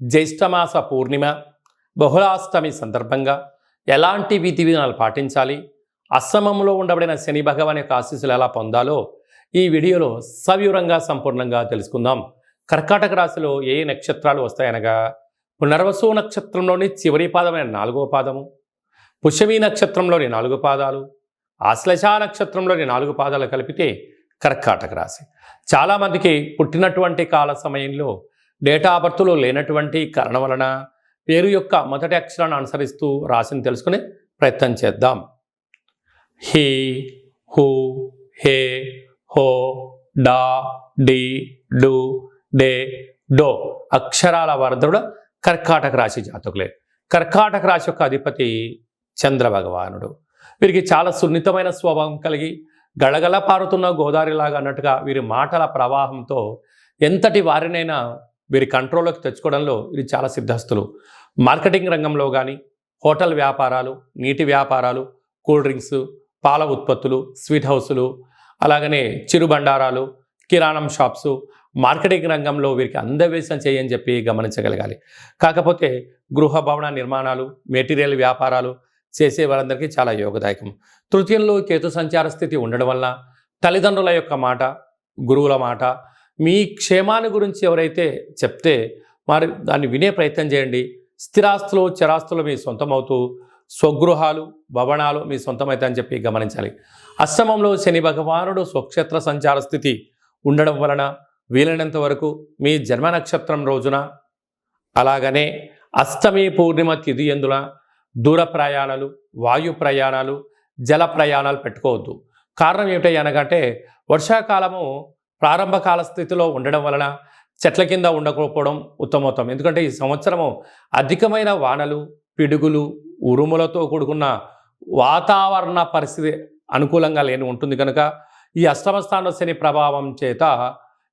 జ్యేష్ఠమాస పూర్ణిమ బహుళాష్టమి సందర్భంగా ఎలాంటి విధి విధానాలు పాటించాలి? అశ్రమంలో ఉండబడిన శని భగవాన్ యొక్క ఆశీస్సులు ఎలా పొందాలో ఈ వీడియోలో సవివరంగా సంపూర్ణంగా తెలుసుకుందాం. కర్కాటక రాశిలో ఏ నక్షత్రాలు వస్తాయనగా పునర్వసు నక్షత్రంలోని చివరి పాదమైన నాలుగో పాదము పుష్యమీ నక్షత్రంలోని నాలుగు పాదాలు ఆశ్లేష నక్షత్రంలోని నాలుగు పాదాలు కలిపితే కర్కాటక రాశి. చాలామందికి పుట్టినటువంటి కాల సమయంలో డేటా బర్త్లో లేనటువంటి కారణం వలన పేరు యొక్క మొదటి అక్షరాన్ని అనుసరిస్తూ రాశిని తెలుసుకునే ప్రయత్నం చేద్దాం. హీ హూ హే హో డా డి డు డే డో అక్షరాల వరదరుడు కర్కాటక రాశి జాతకులే. కర్కాటక రాశి యొక్క అధిపతి చంద్ర భగవానుడు వీరికి చాలా సున్నితమైన స్వభావం కలిగి గళగళ పారుతున్న గోదావరిలాగా అన్నట్టుగా వీరి మాటల ప్రవాహంతో ఎంతటి వారినైనా వీరి కంట్రోల్లోకి తెచ్చుకోవడంలో ఇది చాలా సిద్ధస్తులు మార్కెటింగ్ రంగంలో కానీ హోటల్ వ్యాపారాలు నీటి వ్యాపారాలు కూల్ డ్రింక్స్ పాల ఉత్పత్తులు స్వీట్ హౌసులు అలాగనే చిరుబండారాలు కిరాణం షాప్స్ మార్కెటింగ్ రంగంలో వీరికి అందవేశం చేయని చెప్పి గమనించగలగాలి. కాకపోతే గృహ భవన నిర్మాణాలు మెటీరియల్ వ్యాపారాలు చేసే వారందరికీ చాలా యోగదాయకం. తృతీయంలో కేతు సంచార స్థితి ఉండడం వల్ల తల్లిదండ్రుల యొక్క మాట గురువుల మాట మీ క్షేమాన్ని గురించి ఎవరైతే చెప్తే మరి దాన్ని వినే ప్రయత్నం చేయండి. స్థిరాస్తులు చరాస్తులు మీ సొంతమవుతూ స్వగృహాలు భవనాలు మీ సొంతమవుతాయని చెప్పి గమనించాలి. అష్టమంలో శని భగవానుడు స్వక్షేత్ర సంచార స్థితి ఉండడం వలన వీలైనంత వరకు మీ జన్మ నక్షత్రం రోజున అలాగనే అష్టమి పూర్ణిమ తిథి ఎందున దూర ప్రయాణాలు వాయు ప్రయాణాలు జల ప్రయాణాలు పెట్టుకోవద్దు. కారణం ఏమిటి అనగంటే వర్షాకాలము ప్రారంభ కాల స్థితిలో ఉండడం వలన చెట్ల కింద ఉండకపోవడం ఉత్తమోత్తం ఎందుకంటే ఈ సంవత్సరము అధికమైన వానలు పిడుగులు ఉరుములతో కూడుకున్న వాతావరణ పరిస్థితి అనుకూలంగా లేని ఉంటుంది కనుక ఈ అష్టమ స్థాన శని ప్రభావం చేత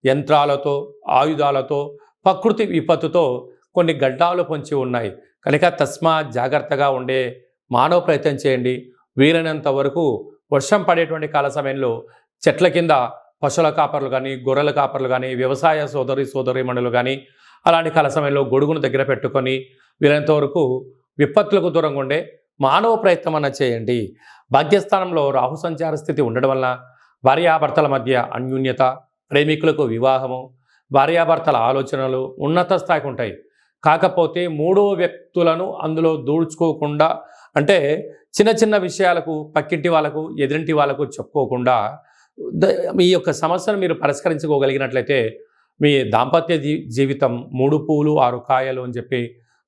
యంత్రాలతో ఆయుధాలతో ప్రకృతి విపత్తుతో కొన్ని గడ్డాలు పొంచి ఉన్నాయి. కనుక తస్మా జాగ్రత్తగా ఉండే మానవ ప్రయత్నం చేయండి. వీలైనంత వరకు వర్షం పడేటువంటి కాల సమయంలో చెట్ల కింద పశువుల కాపర్లు కానీ గొర్రెల కాపర్లు కానీ వ్యవసాయ సోదరి సోదరిమణులు కానీ అలాంటి కాల సమయంలో గొడుగును దగ్గర పెట్టుకొని వీలైనంత వరకు విపత్తులకు దూరంగా ఉండే మానవ ప్రయత్నం అన్న చేయండి. భాగ్యస్థానంలో రాహు సంచార స్థితి ఉండడం వల్ల భార్యాభర్తల మధ్య అన్యూన్యత ప్రేమికులకు వివాహము భార్యాభర్తల ఆలోచనలు ఉన్నత స్థాయికి ఉంటాయి. కాకపోతే మూడో వ్యక్తులను అందులో దూడ్చుకోకుండా అంటే చిన్న చిన్న విషయాలకు పక్కింటి వాళ్ళకు ఎదురింటి వాళ్ళకు చెప్పుకోకుండా మీ యొక్క సమస్యను మీరు పరిష్కరించుకోగలిగినట్లయితే మీ దాంపత్య జీ జీవితం మూడు పూలు ఆరు కాయలు అని చెప్పి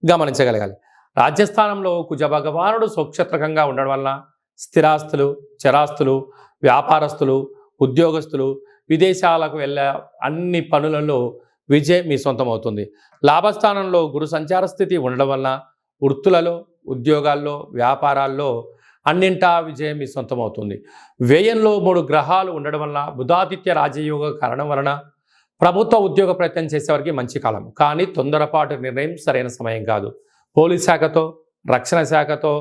గమనించగలగాలి. రాజ్యస్థానంలో కుజ భగవానుడు స్వక్షత్రకంగా ఉండడం వలన స్థిరాస్తులు చరాస్తులు వ్యాపారస్తులు ఉద్యోగస్తులు విదేశాలకు వెళ్ళే అన్ని పనులలో విజయం మీ సొంతం అవుతుంది లాభస్థానంలో గురు సంచార స్థితి ఉండడం వలన వృత్తులలో ఉద్యోగాల్లో వ్యాపారాల్లో అన్నింటా విజయం మీ సొంతం అవుతుంది వ్యయంలో మూడు గ్రహాలు ఉండడం వల్ల బుధాదిత్య రాజయోగ కారణం వలన ప్రభుత్వ ఉద్యోగ ప్రయత్నం చేసేవారికి మంచి కాలం. కానీ తొందరపాటు నిర్ణయం సరైన సమయం కాదు. పోలీస్ శాఖతో రక్షణ శాఖతో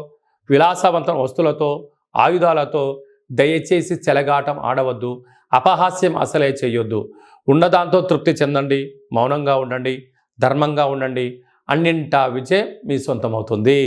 విలాసవంతం వస్తువులతో ఆయుధాలతో దయచేసి చెలగాటం ఆడవద్దు. అపహాస్యం అసలే చేయొద్దు. ఉన్నదాంతో తృప్తి చెందండి మౌనంగా ఉండండి ధర్మంగా ఉండండి. అన్నింటా విజయం మీ సొంతమవుతుంది.